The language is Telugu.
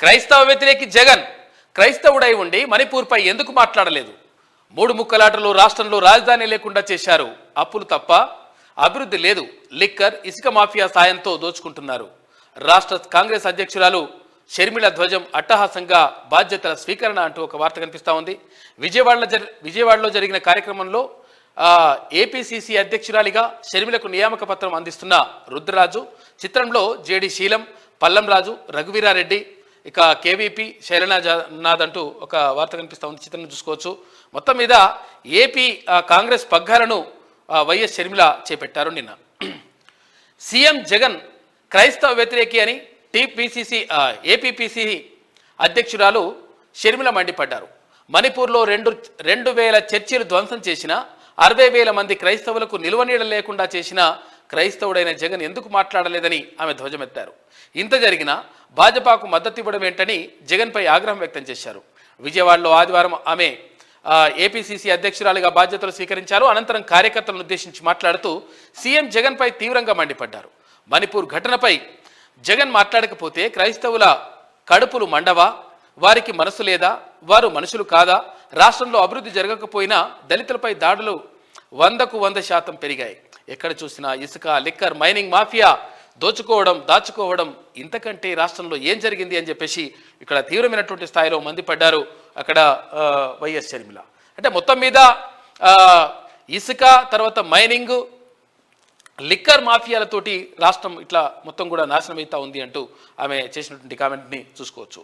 క్రైస్తవ వ్యతిరేకి జగన్ క్రైస్తవుడై ఉండి మణిపూర్పై ఎందుకు మాట్లాడలేదు? మూడు ముక్కలాటలు రాష్ట్రంలో రాజధాని లేకుండా చేశారు. అప్పులు తప్ప అభివృద్ధి లేదు. లిక్కర్ ఇసుక మాఫియా సాయంతో దోచుకుంటున్నారు. రాష్ట్ర కాంగ్రెస్ అధ్యక్షురాలు షర్మిల ధ్వజం అట్టహాసంగా బాధ్యతల స్వీకరణ అంటూ ఒక వార్త కనిపిస్తూ ఉంది. విజయవాడలో జరి విజయవాడలో జరిగిన కార్యక్రమంలో ఏపీసీసీ అధ్యక్షురాలిగా షర్మిలకు నియామక పత్రం అందిస్తున్న రుద్రరాజు చిత్రంలో జేడి శీలం పల్లంరాజు రఘువీరారెడ్డి ఇక కేవీపీ శైలనాథ్ అంటూ ఒక వార్త కనిపిస్తూ ఉంది. చిత్రం చూసుకోవచ్చు. మొత్తం మీద ఏపీ కాంగ్రెస్ పగ్గాలను వైఎస్ షర్మిల చేపట్టారు నిన్న. సీఎం జగన్ క్రైస్తవ వ్యతిరేకి అని టీపీసీసీ ఏపీపీసీ అధ్యక్షురాలు షర్మిల మండిపడ్డారు. మణిపూర్లో రెండు రెండు వేల చర్చిలు ధ్వంసం చేసిన అరవై వేల మంది క్రైస్తవులకు నిలువనీడ లేకుండా చేసిన క్రైస్తవుడైన జగన్ ఎందుకు మాట్లాడలేదని ఆమె ధ్వజమెత్తారు. ఇంత జరిగినా భాజపాకు మద్దతు ఇవ్వడం ఏంటని జగన్పై ఆగ్రహం వ్యక్తం చేశారు. విజయవాడలో ఆదివారం ఆమె ఏపీసీసీ అధ్యక్షురాలిగా బాధ్యతలు స్వీకరించారు. అనంతరం కార్యకర్తలను ఉద్దేశించి మాట్లాడుతూ సీఎం జగన్పై తీవ్రంగా మండిపడ్డారు. మణిపూర్ ఘటనపై జగన్ మాట్లాడకపోతే క్రైస్తవుల కడుపులు మండవా? వారికి మనసు లేదా? వారు మనుషులు కాదా? రాష్ట్రంలో అభివృద్ధి జరగకపోయినా దళితులపై దాడులు వందకు వంద శాతం పెరిగాయి. ఎక్కడ చూసినా ఇసుక లిక్కర్ మైనింగ్ మాఫియా దోచుకోవడం దాచుకోవడం ఇంతకంటే రాష్ట్రంలో ఏం జరిగింది అని చెప్పేసి ఇక్కడ తీవ్రమైనటువంటి స్థాయిలో మందిపడ్డారు అక్కడ వైఎస్ షర్మిల. అంటే మొత్తం మీద ఇసుక తర్వాత మైనింగ్ లిక్కర్ మాఫియాలతోటి రాష్ట్రం ఇట్లా మొత్తం కూడా నాశనం అవుతా ఉంది అంటూ ఆమె చేసినటువంటి కామెంట్ని చూసుకోవచ్చు.